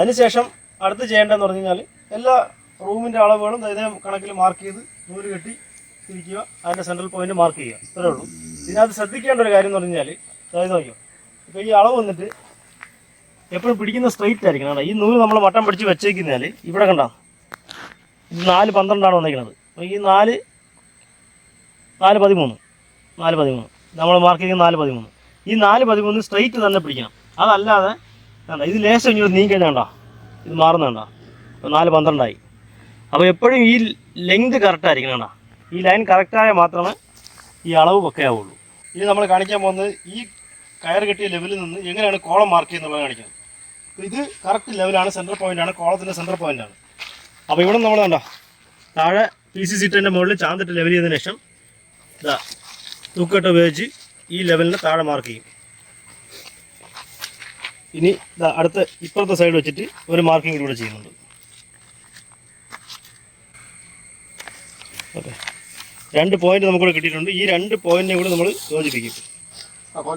അതിനുശേഷം അടുത്ത് ചെയ്യേണ്ടതെന്ന് പറഞ്ഞു കഴിഞ്ഞാൽ എല്ലാ റൂമിന്റെ അളവുകളും ഇതേ കണക്കിൽ മാർക്ക് ചെയ്ത് നൂൽ കെട്ടി തിരിക്കുക അതിന്റെ സെൻട്രൽ പോയിന്റ് മാർക്ക് ചെയ്യുക. ഇത്രേ ഉള്ളൂ. ഇതിനകത്ത് ശ്രദ്ധിക്കേണ്ട ഒരു കാര്യം എന്ന് പറഞ്ഞു കഴിഞ്ഞാൽ അതായത് നോക്കിയോ ഇപ്പോൾ ഈ അളവ് വന്നിട്ട് എപ്പോഴും പിടിക്കുന്ന സ്ട്രെയിറ്റ് ആയിരിക്കണം കേട്ടോ. ഈ നൂൽ നമ്മൾ വട്ടം പിടിച്ച് വെച്ചേക്കുന്നാൽ ഇവിടെ കണ്ട ഇത് നാല് പന്ത്രണ്ടാണ് വന്നേക്കുന്നത് അപ്പോൾ ഈ നാല് നാല് പതിമൂന്ന് നാല് പതിമൂന്ന്. നമ്മൾ മാർക്ക് ചെയ്യുന്ന നാല് പതിമൂന്ന്. ഈ നാല് പതിമൂന്ന് സ്ട്രെയിറ്റ് തന്നെ പിടിക്കണം. അതല്ലാതെ വേണ്ട ഇത് ലേശം ഇങ്ങോട്ട് നീങ്ങി കഴിഞ്ഞാൽ കണ്ടോ? ഇത് മാറുന്നുണ്ടോ നാല് പന്ത്രണ്ടായി. അപ്പോൾ എപ്പോഴും ഈ ലെങ്ത് കറക്റ്റായിരിക്കണം ഈ ലൈൻ കറക്റ്റായാൽ മാത്രമേ ഈ അളവ് പക്കയാവുള്ളൂ ഇനി നമ്മൾ കാണിക്കാൻ പോകുന്നത് ഈ കയർ കെട്ടിയ ലെവലിൽ നിന്ന് എങ്ങനെയാണ് കോളം മാർക്ക് ചെയ്യുന്നുള്ളത് കാണിക്കുന്നത്. ഇത് കറക്റ്റ് ലെവലാണ് സെന്റർ പോയിന്റാണ് കോളത്തിന്റെ സെന്റർ പോയിന്റാണ് അപ്പോൾ ഇവിടെ നമ്മൾ കണ്ടോ താഴെ പി സി സീറ്റിന്റെ മുകളിൽ ചാന്തിട്ട് ലെവൽ ചെയ്തതിന് ശേഷം ഇതാ തൂക്കട്ട ഉപയോഗിച്ച് ഈ ലെവലിന് താഴെ മാർക്ക് ചെയ്യും. ഇനി അടുത്ത ഇപ്പുറത്തെ സൈഡ് വെച്ചിട്ട് ഒരു മാർക്കിംഗ് ഇവിടെ ചെയ്യുന്നുണ്ട്. ഓക്കെ. രണ്ട് പോയിന്റ് നമുക്കിവിടെ കിട്ടിയിട്ടുണ്ട്. ഈ രണ്ട് പോയിന്റിനെ കൂടെ നമ്മൾ യോജിപ്പിക്കും.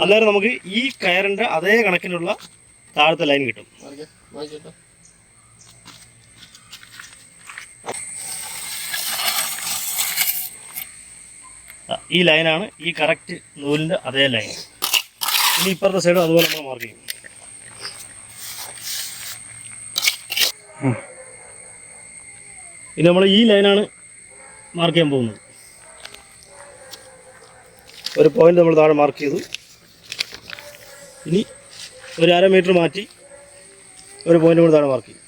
അന്നേരം നമുക്ക് ഈ കയറിന്റെ അതേ കണക്കിനുള്ള താഴത്തെ ലൈൻ കിട്ടും. ഈ ലൈനാണ് ഈ കറക്റ്റ് നൂലിന്റെ അതേ ലൈൻ ഇനി ഇപ്പുറത്തെ സൈഡും അതുപോലെ നമ്മൾ മാർക്ക് ചെയ്യും. ഇനി നമ്മൾ ഈ ലൈനാണ് മാർക്ക് ചെയ്യാൻ പോകുന്നത്. ഒരു പോയിന്റ് നമ്മൾ താഴെ മാർക്ക് ചെയ്തു. ഇനി ഒരു അര മീറ്റർ മാറ്റി ഒരു പോയിന്റ് കൂടി താഴെ മാർക്ക് ചെയ്യും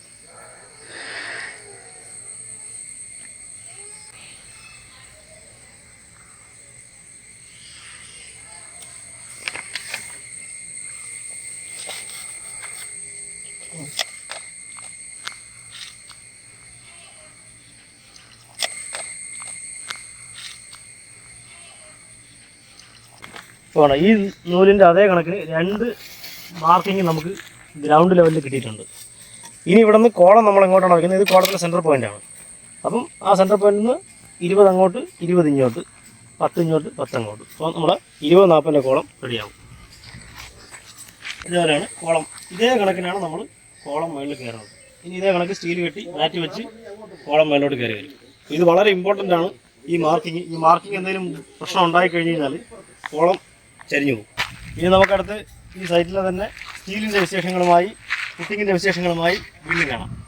വേണം ഈ നൂലിന്റെ അതേ കണക്കിന് രണ്ട് മാർക്കിങ് നമുക്ക് ഗ്രൗണ്ട് ലെവലിൽ കിട്ടിയിട്ടുണ്ട്. ഇനി ഇവിടെ നിന്ന് കോളം നമ്മൾ എങ്ങോട്ടാണ് വയ്ക്കുന്നത്? ഇത് കോളത്തിന്റെ സെന്റർ പോയിന്റാണ് അപ്പം ആ സെന്റർ പോയിന്റിൽ നിന്ന് ഇരുപത് അങ്ങോട്ട് ഇരുപത് ഇങ്ങോട്ട് പത്ത് ഇങ്ങോട്ട് പത്ത് അങ്ങോട്ട്. അപ്പോൾ നമ്മുടെ ഇരുപത് നാൽപ്പതിന്റെ കോളം റെഡിയാവും ഇതുപോലെയാണ് കോളം. ഇതേ കണക്കിനാണ് നമ്മൾ കോളം മുകളിൽ കയറുന്നത്. ഇനി ഇതേ കണക്ക് സ്റ്റീൽ കെട്ടി മാറ്റി വെച്ച് കോളം മേലോട്ട് കയറി വരും. ഇത് വളരെ ഇമ്പോർട്ടന്റ് ആണ്. ഈ മാർക്കിങ് ഈ മാർക്കിങ് എന്തെങ്കിലും പ്രശ്നം ഉണ്ടായി കഴിഞ്ഞ് കഴിഞ്ഞാൽ കോളം ചരിഞ്ഞു പോകും. ഇനി നമുക്കടുത്ത് ഈ സൈറ്റിലെ തന്നെ സ്റ്റീലിന്റെ വിശേഷങ്ങളുമായി കുക്കിങ്ങിന്റെ വിശേഷങ്ങളുമായി വീണ്ടും കാണാം.